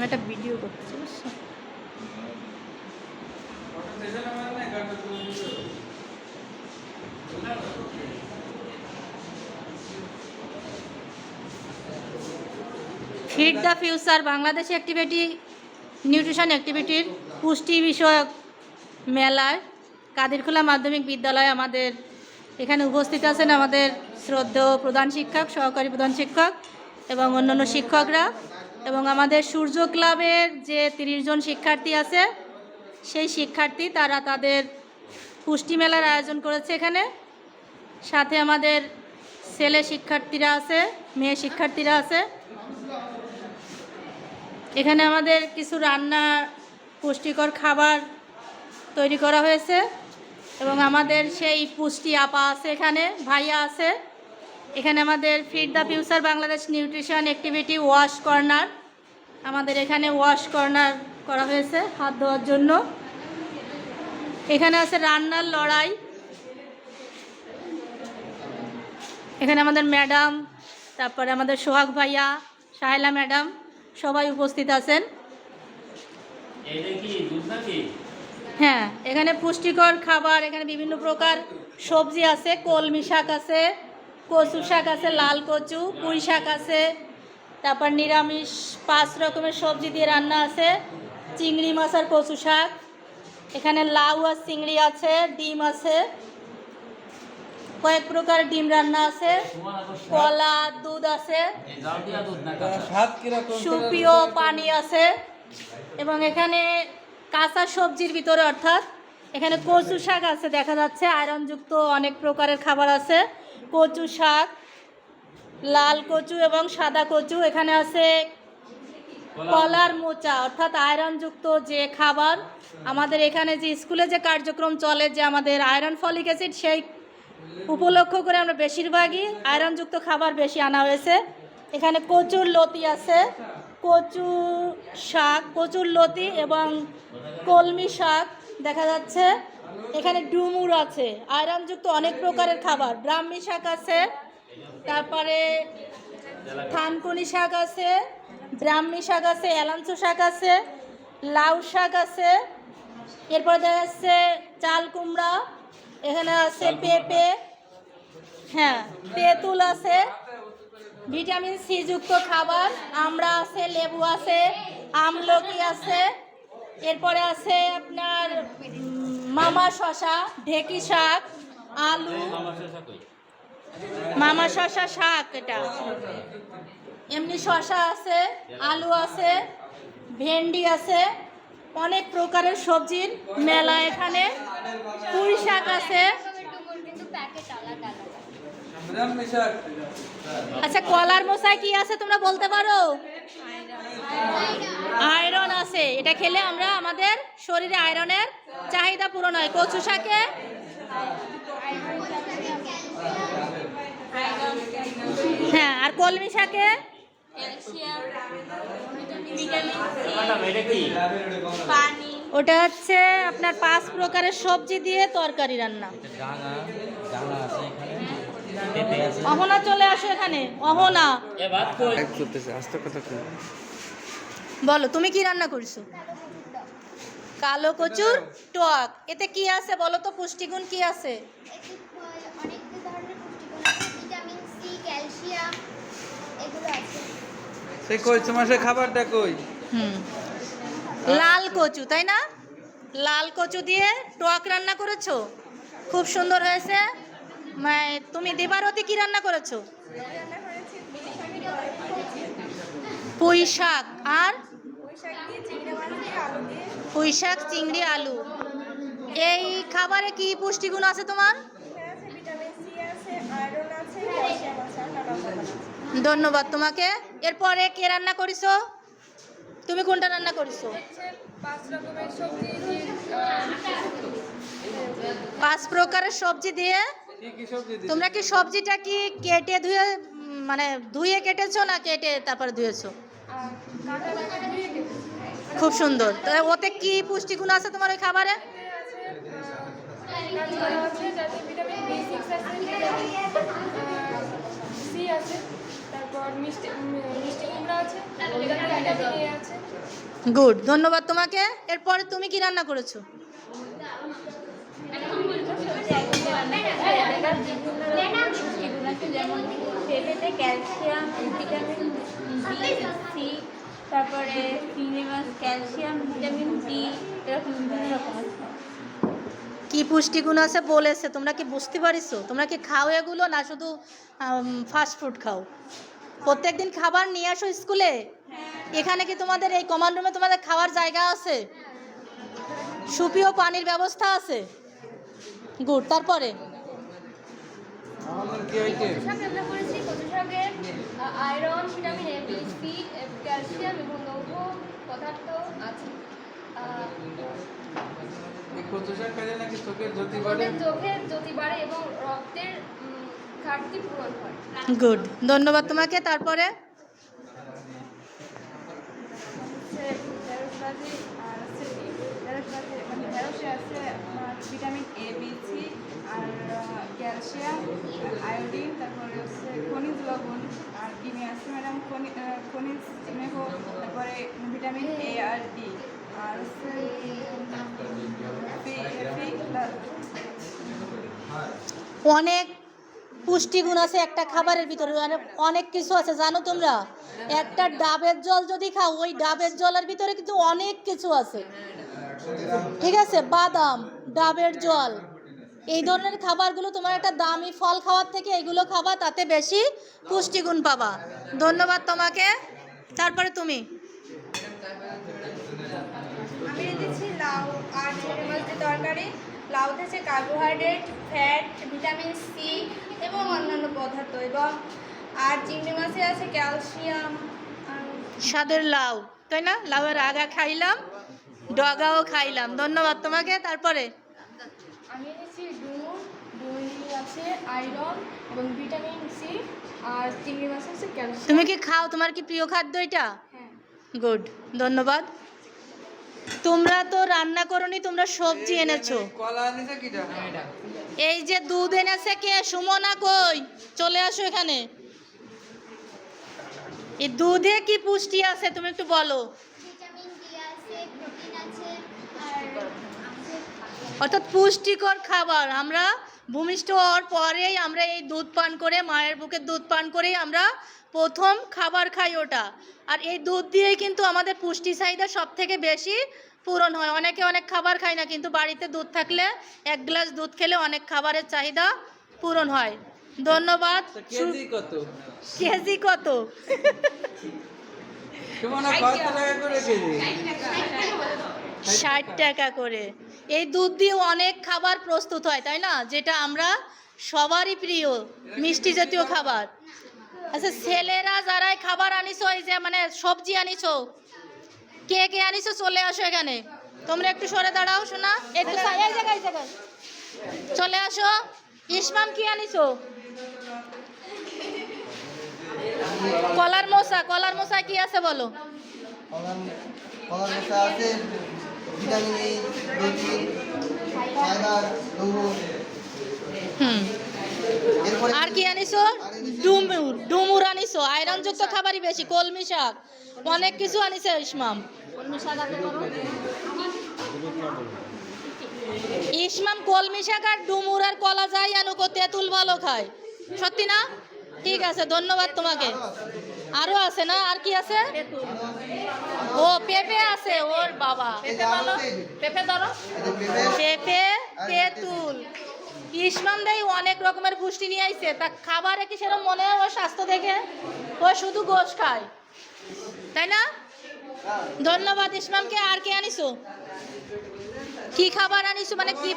আমি একটা ভিডিও করছি, বুঝছ? Feed the future Bangladesh activity nutrition অ্যাক্টিভিটির পুষ্টি বিষয়ক মেলায় কাদিরখোলা মাধ্যমিক বিদ্যালয় আমাদের এখানে উপস্থিত আছেন আমাদের শ্রদ্ধেয় প্রধান শিক্ষক, সহকারী প্রধান শিক্ষক এবং অন্যান্য শিক্ষকরা। এবং আমাদের সূর্য ক্লাবের যে তিরিশ জন শিক্ষার্থী আছে, সেই শিক্ষার্থী তারা তাদের পুষ্টি মেলার আয়োজন করেছে এখানে। সাথে আমাদের ছেলে শিক্ষার্থীরা আছে, মেয়ে শিক্ষার্থীরা আছে। এখানে আমাদের কিছু রান্না, পুষ্টিকর খাবার তৈরি করা হয়েছে এবং আমাদের সেই পুষ্টি আপা আছে এখানে, ভাইয়া আছে। এখানে আমাদের feed the future Bangladesh nutrition activity wash corner আমাদের এখানে ওয়াশ কর্নার করা হয়েছে হাত ধোয়ার জন্য। এখানে আছে রান্নার লড়াই। এখানে আমাদের ম্যাডাম তারপরে আমাদের সোহাগ ভাইয়া সাহেলা ম্যাডাম সবাই উপস্থিত আছেন। হ্যাঁ এখানে পুষ্টিকর খাবার এখানে বিভিন্ন প্রকার সবজি আছে কলমি শাক আছে। কচু শাক আছে লাল কচু পুঁই শাক আছে তারপর নিরামিষ পাঁচ রকমের সবজি দিয়ে রান্না আছে চিংড়ি মাছ আর কচু শাক। এখানে লাউ আর চিংড়ি আছে ডিম আছে কয়েক প্রকার ডিম রান্না আছে কলা দুধ আছে সুপিও পানি আছে এবং এখানে কাঁচা সবজির ভিতরে অর্থাৎ এখানে কচু শাক আছে দেখা যাচ্ছে আয়রনযুক্ত অনেক প্রকারের খাবার আছে। কচু শাক, লাল কচু এবং সাদা কচু। এখানে আছে কলার মোচা, অর্থাৎ আয়রনযুক্ত যে খাবার। আমাদের এখানে যে স্কুলে যে কার্যক্রম চলে, যে আমাদের আয়রন ফলিক অ্যাসিড, সেই উপলক্ষ করে আমরা বেশিরভাগই আয়রনযুক্ত খাবার বেশি আনা হয়েছে। এখানে কচুর লতি আছে, কচু শাক, কচুর লতি এবং কলমি শাক দেখা যাচ্ছে। এখানে ডুমুর আছে আয়রনযুক্ত অনেক প্রকারের খাবার। ব্রাহ্মী শাক আছে তারপরে থানকুনি শাক আছে ব্রাহ্মী শাক আছে এলাঞ্চু শাক আছে লাউ শাক আছে এরপর দেখা যাচ্ছে চাল কুমড়া এখানে আছে পেঁপে হ্যাঁ তেঁতুল আছে ভিটামিন সি যুক্ত খাবার আমড়া আছে লেবু আছে আমলকি আছে এরপরে আছে আপনার মামা শশা, ঢেকি শাক, আলু। মামা শশা শাক এটা। এমনি শশা আছে, আলু আছে, ভেন্ডি আছে, অনেক প্রকারের সবজির মেলা এখানে। পুঁই শাক আছে। আচ্ছা কলার মশাই কি আছে তোমরা বলতে পারো? আয়রন আছে। এটা খেলে আমরা আমাদের শরীরে আয়রনের চাহিদা পূরণ হয়। কচু শাকে হ্যাঁ আর কলমি শাকে? ওটা হচ্ছে আপনার পাঁচ প্রকারের সবজি দিয়ে তরকারি রান্না। ডাঙা ডাঙা আছে এখানে। পেঁপে আছে অহনা। চলে আসো এখানে অহনা আস্তে কথা বলো তুমি কি রান্না করছ? কালো কচুর টক। এতে কি আছে বলো তো পুষ্টিগুণ কি আছে? সি কইছো মাসে খাবারটা কই? হুম। লাল কচু তাই না? লাল কচু দিয়ে টক রান্না করেছ? খুব সুন্দর হয়েছে। মা- তুমি দিবারতি কি রান্না করেছ? পুঁই শাক। আর পুঁই শাক চিংড়ি, আলু। এই খাবারে কি পুষ্টিগুণ আছে তোমার? ধন্যবাদ তোমাকে। এরপরে কে রান্না করিছো? তুমি কোনটা রান্না করিছো? পাঁচ প্রকারের সবজি দিয়ে। তোমরা কি সবজিটা কি কেটে ধুয়ে মানে ধুয়ে কেটেছো না কেটে তারপরে ধুয়েছো? খুব সুন্দর। ওতে কি পুষ্টিগুণ আছে তোমার ওই খাবারে? গুড, ধন্যবাদ তোমাকে। এরপরে তুমি কি রান্না করেছ? ক্যালসিয়াম, ভিটামিন তারপরে চিংড়ি ক্যালসিয়াম, ভিটামিন ডি, এরকম বিভিন্ন রকম আছে। কি পুষ্টিগুণ আছে বলেছে? তোমরা কি বুঝতে পারিছো? তোমরা কি খাও এগুলো না শুধু ফাস্ট ফুড খাও? প্রত্যেকদিন খাবার নিয়ে আসো স্কুলে? এখানে কি তোমাদের এই কমান্ড রুমে তোমাদের খাওয়ার জায়গা আছে? সুপিও পানির ব্যবস্থা আছে? গুড, তারপরে? করেছি? আয়রন ভিটামিন এ ক্যালসিয়াম এবং লৌহ পদার্থ আছে। এবং রক্তের উম, ঘাটতি পূরণ হয়। গুড। ধন্যবাদ তোমাকে। তারপরে? মানে ভিটামিন এ বি সি আর ক্যালসিয়াম, আয়োডিন, তারপরে হচ্ছে খনিজ লবণ আর ডিমে আছে ম্যাডাম, খনি- খনিজ তারপরে ভিটামিন এ আর ডি আর অনেক পুষ্টিগুণ আছে একটা খাবারের ভিতরে মানে অনেক কিছু আছে, জানো তোমরা? একটা ডাবের জল যদি খাও, ওই ডাবের জলের ভিতরে কিন্তু অনেক কিছু আছে। ঠিক আছে? বাদাম, ডাবের জল। এই ধরনের খাবারগুলো তোমার একটা দামি ফল খাওয়ার থেকে এগুলো খাবা তাতে বেশি পুষ্টিগুণ পাবা। ধন্যবাদ তোমাকে। তারপরে তুমি। আমি দিচ্ছি লাউ আর চিংড়ি মাছ দিয়ে তরকারি লাউতে আছে কার্বোহাইড্রেট ফ্যাট ভিটামিন সি এবং অন্যান্য পদার্থ এবং আর চিংড়ি মাছে আছে ক্যালসিয়াম আর স্বাদের লাউ তাই না? লাউয়ের আগা খাইলাম ডগাও খাইলাম। ধন্যবাদ তোমাকে। তারপরে? আমি এনেছি ডুমুর ডুমুর আছে আয়রন এবং ভিটামিন সি আর চিংড়ি মাছ আছে ক্যালসিয়াম। তুমি কি খাও? তোমার কি প্রিয় খাদ্য এটা? হ্যাঁ। গুড ধন্যবাদ। তোমরা তো রান্না করনি তোমরা সবজি এনেছো। কিটা এই যে দুধ এনেছে কে? সুমনা কই? চলে আসো এখানে। এই দুধে কি পুষ্টি আছে তুমি একটু বলো ভিটামিন ডি আছে প্রোটিন আছে আর আছে অর্থাৎ পুষ্টিকর খাবার। আমরা ভূমিষ্ঠ হওয়ার পরেই আমরা এই দুধ পান করে মায়ের বুকের দুধ পান করেই আমরা প্রথম খাবার খাই ওটা। আর এই দুধ দিয়েই কিন্তু আমাদের পুষ্টি চাহিদা সব থেকে বেশি পূরণ হয়। অনেকে অনেক খাবার খায় না কিন্তু বাড়িতে দুধ থাকলে এক গ্লাস দুধ খেলে অনেক খাবারের চাহিদা পূরণ হয়। ধন্যবাদ। কেজি কত? কেজি কত? ষাট টাকা করে। এই দুধ দিয়ে অনেক খাবার প্রস্তুত হয়, তাই না? যেটা আমরা সবারই প্রিয়, মিষ্টি জাতীয় খাবার। আচ্ছা ছেলেরা যারাই খাবার আনিছো, এই যে মানে সবজি আনিছো, কে কে আনিছো, চলে আসো এখানে। তোমরা একটু সরে দাঁড়াও শোনা একটু চলে আসো। ইসমাম কি আনিছো? কলার মশা কলার মশা কি আছে বলো? কলার মশা আছে ভিটামিন এ প্রোটিন ফাইবার লৌহ। হুম। আর কি আনিছো? ডুমুর ডুমুর আনিছো। আয়রন যুক্ত খাবারই বেশি কলমি শাক। অনেক কিছু আনিছে ইসমাম। কলমি শাক ইসমাম কলমি শাক আর ডুমুর আর কলা যাই আনুকো তেঁতুল ভালো খায়। সত্যি না? ঠিক আছে ধন্যবাদ তোমাকে। আরও আছে না? আর কি আছে? ও পেঁপে আছে ওর বাবা। পেঁপে ধরো। পেঁপে তেঁতুল। ইসমাম দেই অনেক রকমের পুষ্টি নিয়ে আইছে। তা খাবারে কি সেরকম মনে হয় ওর স্বাস্থ্য দেখে? ও শুধু গোশ খায়। তাই না? ধন্যবাদ ইসমামকে আর কে আনিছো? কি খাবার আনিছো? মানে কি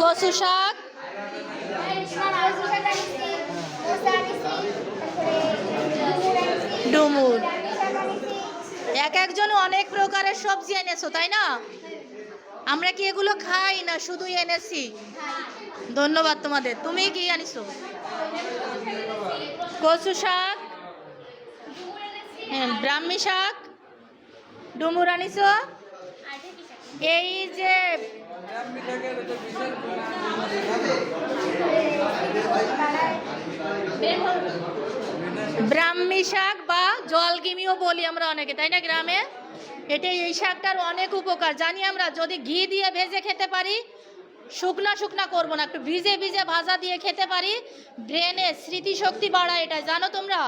কচু শাক ডুমুর। এক একজন অনেক প্রকারের সবজি এনেছো, তাই না? আমরা কি এগুলো খাই না শুধু এনেছি? ধন্যবাদ তোমাদের। তুমি কি আনিছো? কচু শাক। হ্যাঁ ব্রাহ্মী শাক। ডুমুর আনিছো? এই যে ব্রাহ্মী শাক বা জলগিমিও বলি আমরা অনেকে, তাই না গ্রামে? এটা এই শাকটার অনেক উপকার। জানি আমরা, যদি ঘি দিয়ে ভেজে খেতে পারি, শুকনা শুকনা করব না, একটু ভিজে ভিজে ভাজা দিয়ে খেতে পারি ব্রেনে স্মৃতিশক্তি বাড়ায় এটা জানো তোমরা?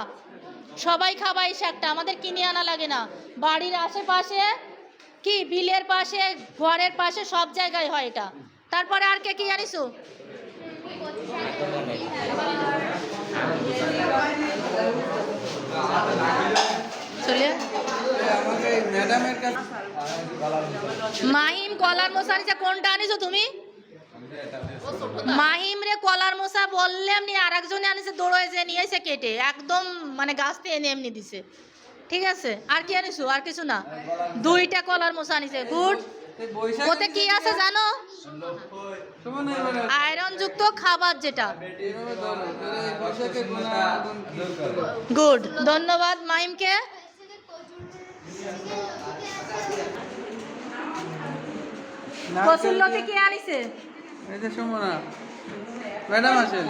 সবাই খাবা এই শাকটা, আমাদের কিনে আনা লাগে না। বাড়ির আশেপাশে কি বিলের পাশে, ঘরের পাশে সব জায়গায় হয় এটা। তারপরে আর কে কি জানিস? মাহিম কলার মশা আনিছে কোনটা আনিছো তুমি? মাহিম রে কলার মশা বললে এমনি আর একজনে আনিছে দৌড়ে যে নিয়ে এসে কেটে। একদম মানে গাছ থেকে এনে এমনি দিছে। ঠিক আছে? আর কি আনিছো? আর কিছু না? দুইটা কলার মশা আনিছে। গুড। ওতে কি আছে জানো? আয়রন যুক্ত খাবার যেটা। গুড। ধন্যবাদ কসুল্লতে কে আনিছে? ম্যাডাম আছেন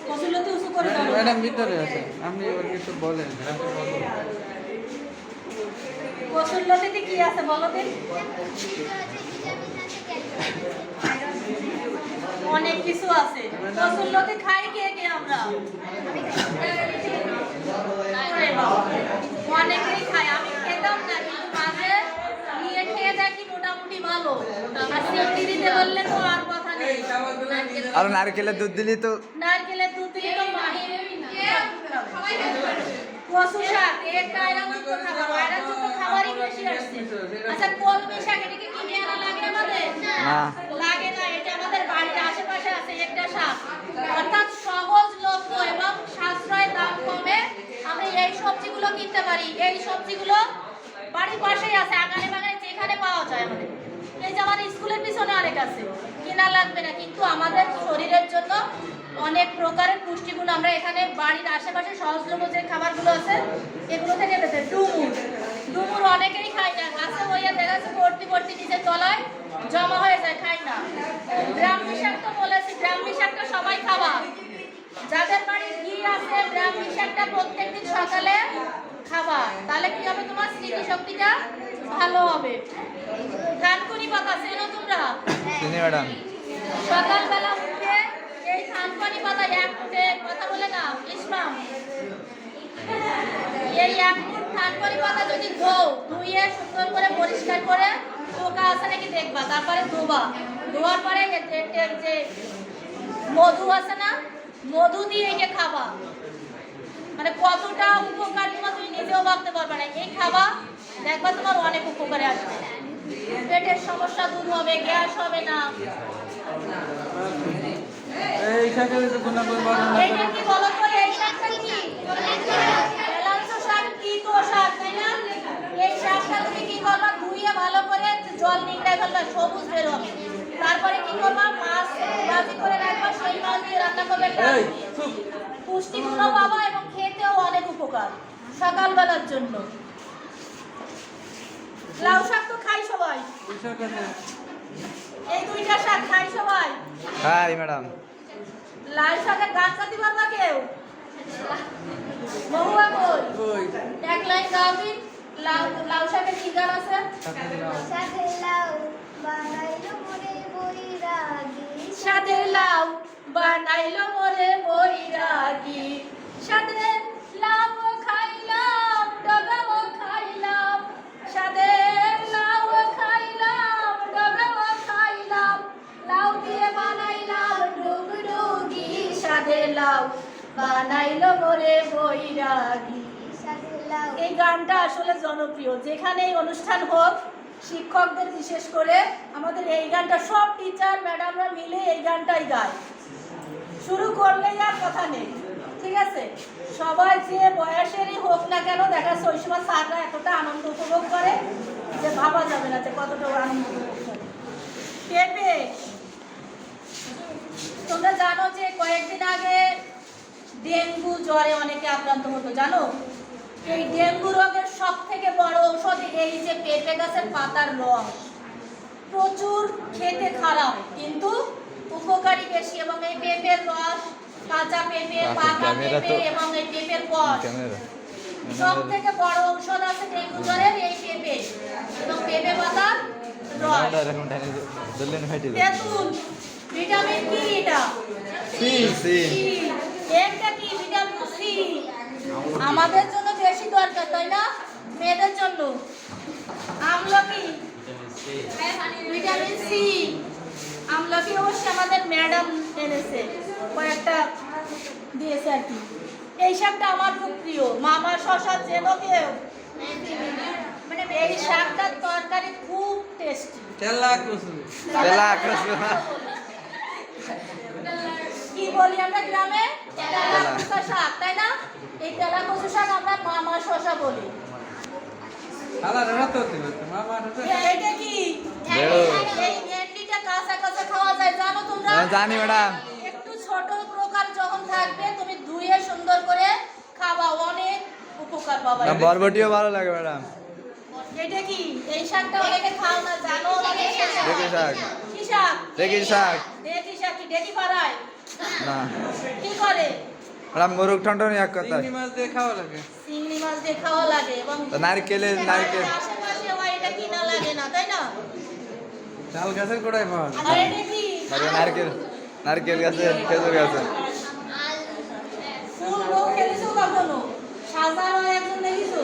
ম্যাডাম ভিতরে আছে আপনি এবার কিছু বলেন কসুল্লতে কি আছে বলো দিন অনেক কিছু আছে। কসুল্লতে খাই কে কে আমরা? অনেকেই খায়। আমি খেতাম না কিন্তু মাঝে নিয়ে খেয়ে দেখি মোটামুটি ভালো আর সিমটি দিতে বললে তো আর কথা নেই আর নারকেলের দুধ দিলি তো নারকেলের দুধ দিলে তো কচু শাক খাবার খাবারই বেশি আসছে। আচ্ছা কলমি শাক এটাকে কিনে আনা লাগে আমাদের? না। লাগে না এটা আমাদের বাড়ির আশেপাশে আছে একটা শাক। অর্থাৎ সহজলভ্য এবং সাশ্রয় দাম কমে আমরা এই সবজিগুলো কিনতে পারি। এই সবজিগুলো বাড়ির পাশেই আছে আগানে বাগানে যেখানে পাওয়া যায় আমাদের। এই যে আমাদের স্কুলের পিছনে অনেক আছে। কেনা লাগবে না, কিন্তু আমাদের শরীরের জন্য অনেক প্রকারের পুষ্টিগুণ, আমরা এখানে বাড়ির আশেপাশে সহজলভ্য যে খাবারগুলো আছে, এগুলো থেকে পেতে ডুমুর। ডুমুর অনেকেই খায় না। গাছে হইয়া দেখা যাচ্ছে ভর্তি ভর্তি নিচে তলায় জমা হয়ে যায়, খায় না। ব্রাহ্মী শাক তো বলেছি, ব্রাহ্মী শাকটা সবাই খাওয়া। যাদের বাড়ির ঘি আছে, ব্রাহ্মী শাকটা প্রত্যেকদিন সকালে খাবা তাহলে কি হবে তোমার? স্মৃতিশক্তিটা ভালো হবে। থানকুনি পাতা, চেনো তোমরা? ম্যাডাম। সকালবেলা উঠে এই থানকুনি পাতা এক ফুটে কথা বলে না ইসমাম এই এক পাতা যদি ধোও, ধুয়ে সুন্দর করে পরিষ্কার করে পোকা আছে নাকি দেখবা? তারপরে ধোবা। ধোয়ার পরে যে মধু আছে না, মধু দিয়ে এটা খাবা। মানে কতটা উপকার তোমার তুমি নিজেও ভাবতে পারবে না। এই খাবা, দেখবা তোমার অনেক উপকারে আসবে। পেটের সমস্যা দূর হবে, গ্যাস হবে না। গুণা এইটা কি বলো তো এই শাকটা কি? জল নিংড়াই ফেলবা সবুজ বের হবে। তারপরে কি করবা? মাছ ভাজি করে রাখবা সেই মাছ দিয়ে রান্না করবে ডাল এই দিয়ে। চুপ। পুষ্টিগুণও পাবা এবং খেতেও অনেক উপকার সকালবেলার জন্য। লাউ শাক তো খাই সবাই। এই দুইটা শাক খাই সবাই। High madam. লাল শাকের গাছ কাটি পারবা কেউ? মহুয়া ওই এক লাইন গাও দিন লাউ লাউ শাকের কি গান আছে? সাথে লাউ বানাইলো মনে বৈরাগী। সাদের লাউ বানাইলো মোরে বৈরাগী। সাদের লাউ লাউ বানাইলো মোরে বৈরাগী। এই গানটা আসলে জনপ্রিয়। যেখানে এই অনুষ্ঠান হোক, শিক্ষকদের বিশেষ করে আমাদের এই গানটা, সব টিচার ম্যাডামরা মিলে এই গানটাই গায়। শুরু করলেই আর কথা নেই, ঠিক আছে? সবাই যে বয়সেরই হোক না কেন, দেখা যাচ্ছে ওই সময় স্যাররা এতটা আনন্দ উপভোগ করে যে ভাবা যাবে না যে কতটা আনন্দ উপভোগ করে। পেঁপে তোমরা জানো যে কয়েকদিন আগে ডেঙ্গু জ্বরে অনেকে আক্রান্ত হতো জানো এই ডেঙ্গু রোগের সব থেকে বড় ঔষধ এই যে পেঁপে গাছের পাতার রস প্রচুর খেতে খারাপ কিন্তু উপকারী বেশি এবং এই পেঁপের রস কাঁচা পেঁপে পাকা পেঁপে এবং এই পেঁপের ক্যামেরা সব থেকে বড় ঔষধ আছে ডেঙ্গু জ্বরের এই পেঁপে এবং পেঁপে পাতার রস তেঁতুল ভিটামিন কি এটা? C C. একটা কি? Vitamin C. আমাদের জন্য বেশি দরকার তাই না? মেয়েদের জন্য। আমলকি। Vitamin C. আমলকি অবশ্যই আমাদের ম্যাডাম এনেছে কয়েকটা দিয়েছে আর কি। এই শাকটা আমার খুব প্রিয়। মামা শশা চেনো কেউ মানে এই শাকটার তরকারি খুব টেস্টি তেলা কসু কি বলি আমরা গ্রামে? তেলা কচু শাক তাই না? এই তেলা কচু শাক আমরা মামা শশা বলি। এটা কি? বেরো। এই ভেন্ডিটা কাঁচা কাঁচা খাওয়া যায় জানো তোমরা? হ্যাঁ, জানি ম্যাডাম। একটু ছোট প্রকার যখন থাকবে তুমি ধুয়ে সুন্দর করে খাবা অনেক উপকার পাবা বরবটিও ভালো লাগে ম্যাডাম। এটা কি? এই শাকটা অনেকে খাও না জানো? শাক। কি শাক? শাক। দেখি পাড়ায়। না। কি করে? ম্যাডাম মোরগ ঠন্ডন এক কথা। চিংড়ি মাছ দিয়ে খাওয়া লাগে। এবং তো নারকেলের নারকেল। আশেপাশে হয় এটা কিনা লাগে না তাই না? চাল গাছের কোড়াই পাওয়া আর এটা কি? নারকেল নারকেল গাছে খেজুর গাছে ফুল বউ খেলেছো কখনো? সাজানো একজন দেখিছো?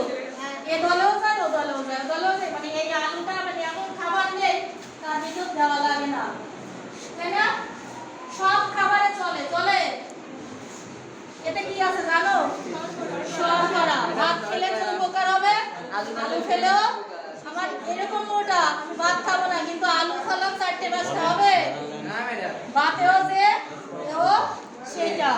এ দলেও যায় ও দলেও যায় ও দলেও যায়। মানে এই আলুটা মানে এমন খাবার নেই তার ভিতর দেওয়া লাগে না। তাই না? সব খাবারে চলে চলে। এতে কি আছে জানো? শর্করা। ভাত খেলে তো উপকার হবে, আলু খেলেও। আমার এরকম মোটা আমি ভাত খাব না, কিন্তু আলু খেলাম চারটে পাঁচটা হবে। ভাতেও যে সেটা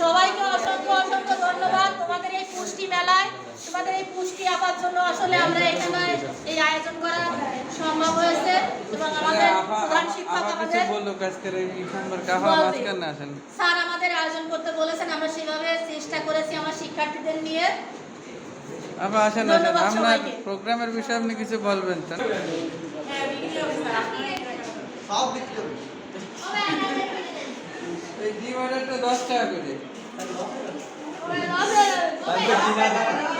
সবাইকে অসংখ্য অসংখ্য ধন্যবাদ তোমাদের এই পুষ্টি মেলায়। তোমাদের এই পুষ্টি আবার জন্য আসলে আমরা এখানে এই আয়োজন করা সম্ভব হয়েছে এবং আমাদের প্রধান শিক্ষক আমাদের। স্যার আমাদের আয়োজন করতে বলেছেন আমরা সেভাবে চেষ্টা করেছি আমার শিক্ষার্থীদের নিয়ে। আপা আসেন আসেন। আপনার প্রোগ্রামের বিষয়ে আপনি কিছু বলবেন তো সব বিক্রি হবে। এই ডিম অর্ডারটা দশ টাকা করে। 卖桃子卖桃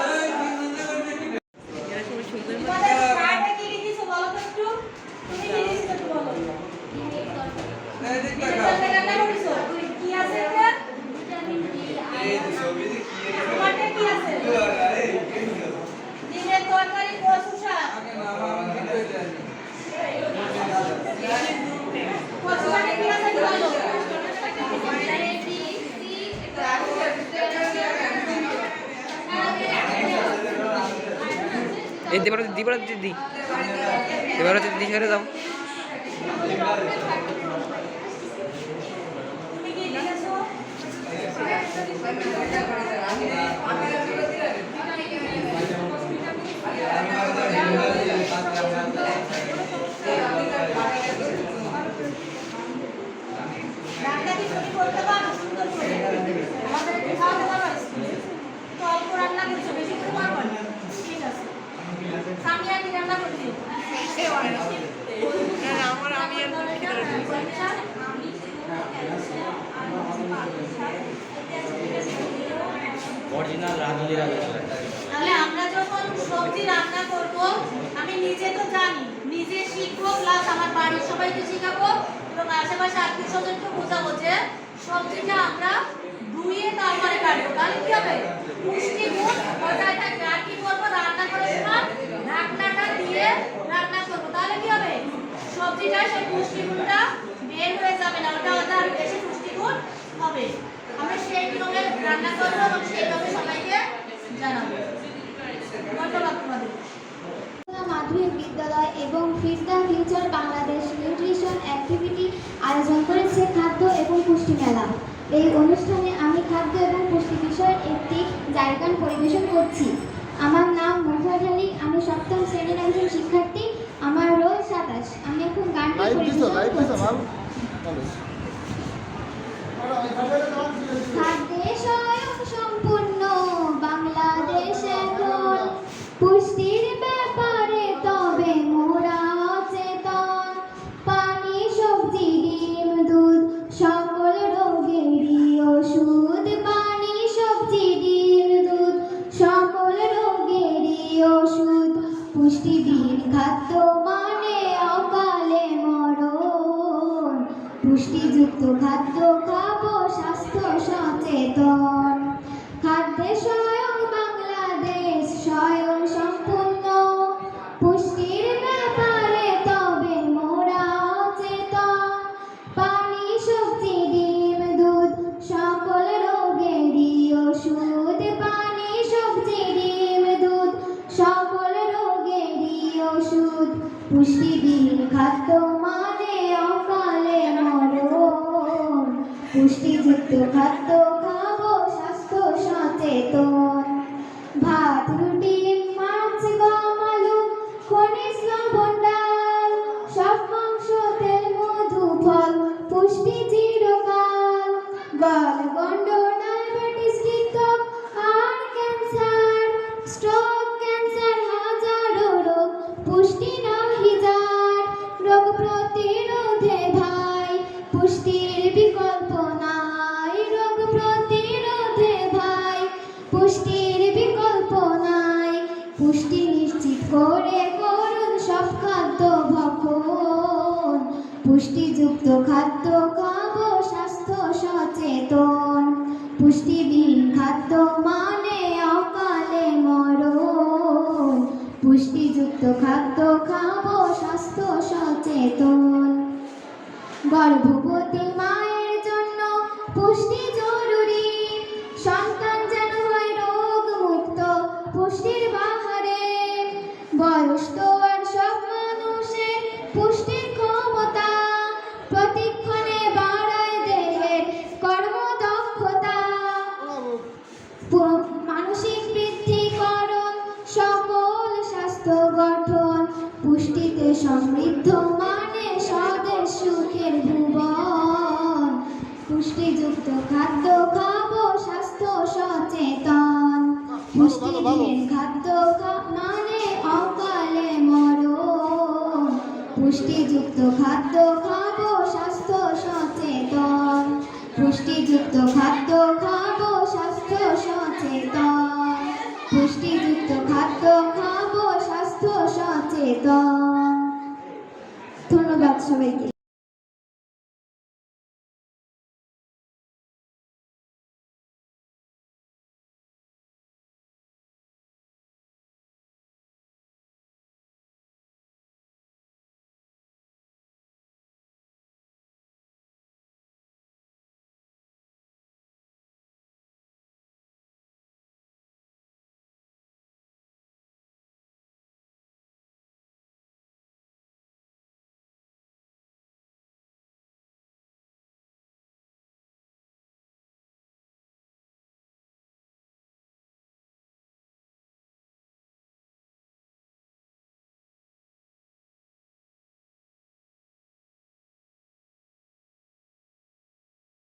সবজিটা, সেই বের হয়ে যাবে বেশি পুষ্টিগুণ হবে। আমরা সেই রান্না করব সেইভাবে সবাইকে জানাব। ধন্যবাদ মাধ্যমিক বিদ্যালয় এবং the future Bangladesh nutrition activity আয়োজন করেছে খাদ্য এবং পুষ্টি মেলা। এই অনুষ্ঠানে আমি খাদ্য এবং পুষ্টি বিষয়ের একটি জায়গান পরিবেশন করছি। আমার নাম মুখার আলী আমি সপ্তম শ্রেণির একজন শিক্ষার্থী। আমার রোল সাতাশ। আমি এখন গান খাদ্যে পুষ্টিযুক্ত খাদ্য